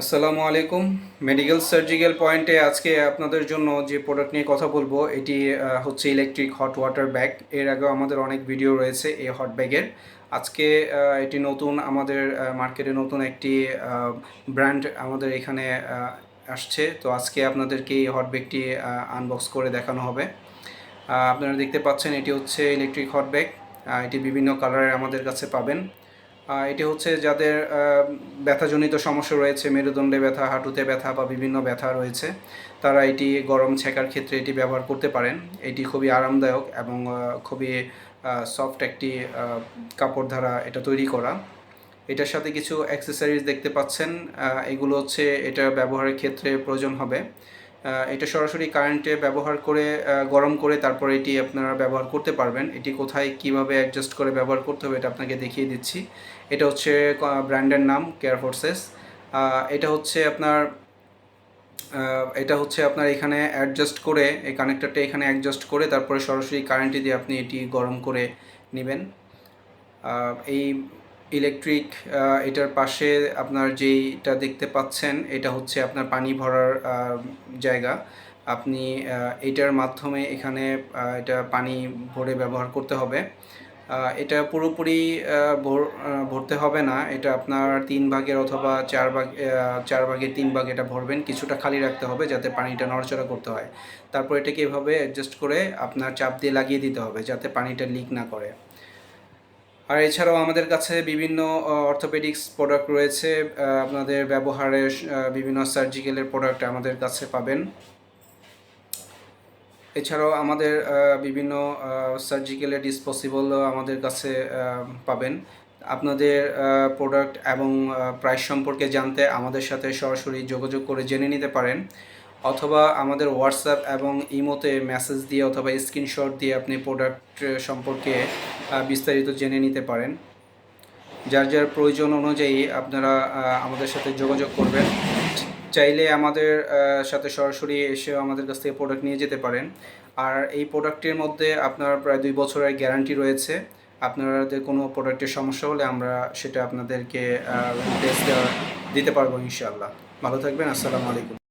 আসসালামু আলাইকুম। Medical surgical পয়েন্টে আজকে আপনাদের জন্য যে প্রোডাক্ট নিয়ে কথা বলব, এটি হচ্ছে ইলেকট্রিক হট ওয়াটার ব্যাগ এর আগেও আমাদের অনেক ভিডিও রয়েছে এই হট ব্যাগের আজকে এটি নতুন, আমাদের মার্কেটে নতুন একটি ব্র্যান্ড আমাদের এখানে আসছে। তো আজকে আপনাদেরকে এই হট ব্যাগটি আনবক্স করে দেখানো হবে। আপনারা দেখতে পাচ্ছেন এটি হচ্ছে ইলেকট্রিক হট ব্যাগ এটি বিভিন্ন কালারের আমাদের কাছে পাবেন। এটি হচ্ছে যাদের ব্যথাজনিত সমস্যা রয়েছে, মেরুদণ্ডে ব্যথা, হাঁটুতে ব্যথা বা বিভিন্ন ব্যথা রয়েছে, তারা এটি গরম ছেঁকার ক্ষেত্রে এটি ব্যবহার করতে পারেন। এটি খুবই আরামদায়ক এবং খুবই সফট একটি কাপড় দ্বারা এটা তৈরি করা। এটার সাথে কিছু অ্যাক্সেসরিজ দেখতে পাচ্ছেন। এগুলো হচ্ছে, এটা ব্যবহারের ক্ষেত্রে প্রয়োজন হবে। এটা সরাসরি কারেন্টে ব্যবহার করে গরম করে তারপর এটি আপনারা ব্যবহার করতে পারবেন। এটি কোথায় কীভাবে অ্যাডজাস্ট করে ব্যবহার করতে হবে এটা আপনাকে দেখিয়ে দিচ্ছি। এটা হচ্ছে ব্র্যান্ডের নাম কেয়ার ফোর্সেস এটা হচ্ছে আপনার এটা হচ্ছে আপনার এখানে অ্যাডজাস্ট করে, এই কানেক্টরটা এখানে অ্যাডজাস্ট করে তারপরে সরাসরি কারেন্টে দিয়ে আপনি এটি গরম করে নেবেন। এই ইলেকট্রিক এটার পাশে আপনার যেইটা দেখতে পাচ্ছেন, এটা হচ্ছে আপনার পানি ভরার জায়গা। আপনি এটার মাধ্যমে এখানে এটা পানি ভরে ব্যবহার করতে হবে। এটা পুরোপুরি ভর- ভরতে হবে না। এটা আপনার তিন ভাগের অথবা চার ভাগ চার ভাগের তিন ভাগ এটা ভরবেন। কিছুটা খালি রাখতে হবে যাতে পানিটা নড়চড়া করতে হয়। তারপর এটাকে এভাবে অ্যাডজাস্ট করে আপনার চাপ দিয়ে লাগিয়ে দিতে হবে যাতে পানিটা লিক না করে। আর এছাড়াও আমাদের কাছে বিভিন্ন অর্থোপেডিক্স প্রোডাক্ট রয়েছে আপনাদের ব্যবহারের বিভিন্ন সার্জিক্যালের প্রোডাক্ট আমাদের কাছে পাবেন। এছাড়াও আমাদের বিভিন্ন সার্জিক্যালের ডিসপোসিবলও আমাদের কাছে পাবেন। আপনাদের প্রোডাক্ট এবং প্রাইস সম্পর্কে জানতে আমাদের সাথে সরাসরি যোগাযোগ করে জেনে নিতে পারেন। অথবা আমাদের হোয়াটসঅ্যাপ এবং ইমোতে মেসেজ দিয়ে অথবা স্ক্রিনশট দিয়ে আপনি প্রোডাক্ট সম্পর্কে বিস্তারিত জেনে নিতে পারেন। যার যার প্রয়োজন অনুযায়ী আপনারা আমাদের সাথে যোগাযোগ করবেন। চাইলে আমাদের সাথে সরাসরি এসেও আমাদের কাছ থেকে প্রোডাক্ট নিয়ে যেতে পারেন। আর এই প্রোডাক্টের মধ্যে আপনার প্রায় দুই বছরের গ্যারান্টি রয়েছে। আপনাদের কোনো প্রোডাক্টের সমস্যা হলে আমরা সেটা আপনাদেরকে দিতে পারব ইনশাআল্লাহ। ভালো থাকবেন, আসসালামু আলাইকুম।